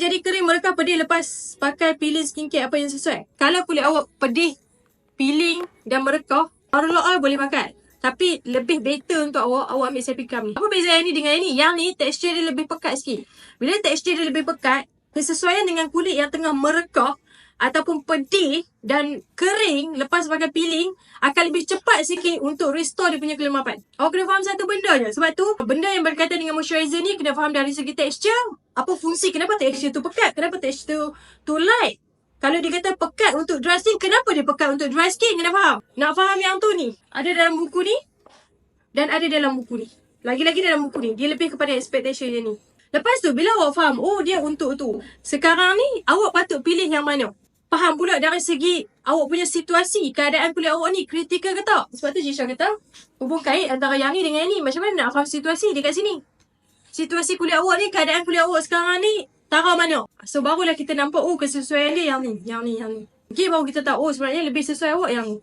jadi kering merekah pedih lepas pakai peeling skincare apa yang sesuai? Kalau kulit awak pedih, peeling dan merekah, Arlo Oil boleh pakai. Tapi lebih better untuk awak, awak ambil Sepicam ni. Apa beza yang ni dengan yang ni? Yang ni tekstur dia lebih pekat sikit. Bila tekstur dia lebih pekat, kesesuaian dengan kulit yang tengah merekah ataupun pedih dan kering lepas pakai peeling akan lebih cepat sikit untuk restore dia punya kelemapan. Awak kena faham satu benda je. Sebab tu, benda yang berkaitan dengan moisturizer ni kena faham dari segi tekstur. Apa fungsi, kenapa tekstur tu pekat, kenapa tekstur tu light. Kalau dia kata pekat untuk dry skin, kenapa dia pekat untuk dry skin? Kena faham. Nak faham yang tu ni. Ada dalam buku ni. Dan ada dalam buku ni. Lagi-lagi dalam buku ni. Dia lebih kepada expectation dia ni. Lepas tu, bila awak faham, oh dia untuk tu. Sekarang ni, awak patut pilih yang mana. Faham pula dari segi awak punya situasi, keadaan kulit awak ni kritikal ke tak? Sebab tu Jisha kata, hubung kait antara yang ni dengan yang ni. Macam mana nak faham situasi dekat sini? Situasi kulit awak ni, keadaan kulit awak sekarang ni, Tara mana? So barulah kita nampak oh kesesuaian dia yang ni, yang ni, yang ni. Okay baru kita tahu oh sebenarnya lebih sesuai awak yang ni.